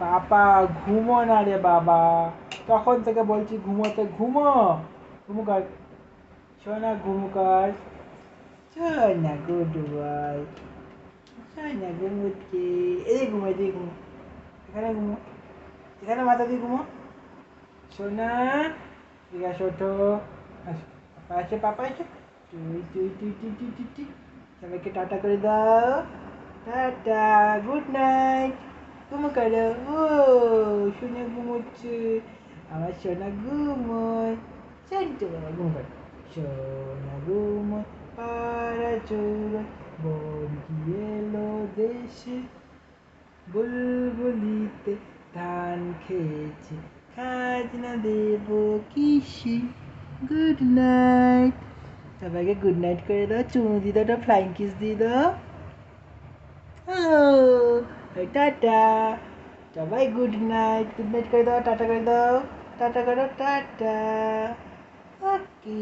পাপা ঘুমো না রে বাবা। তখন থেকে বলছি, ঘুমোতে ঘুমো। ঘুমু কর সোনা ঘুমু কর সোনা গুড বয় সোনা, ঘুমুচ্ছে। এই ঘুমো, এদিকে ঘুমো। এখানে ঘুমো। এখানে মাথা দিয়ে ঘুমো। সোনা ঠিক আছে ওঠো পাপা আছে পাপা আছে। তুই তুই তুই তুই তুই তুই তুই সবাইকে টাটা করে দাও। Tata, good night. ঘুমো করো ও সোনা ঘুমোচ্ছে আমার সোনা ঘুমোয় শান্ত বাবা ঘুম করে সোনা ঘুমোয় পাড়া চোর বন্ধি এলো দেশে বুলবুলিতে ধান খেয়েছে খাজনা দেব কিসে গুড নাইট সবাইকে গুড নাইট করে দাও চুমু দিয়ে দাও ফ্লাইং কিস দিয়ে দাও ও টাটা সবাই গুড নাইট গুড নাইট করে দাও টাটা করে দাও টাটা করো টাটা ওকে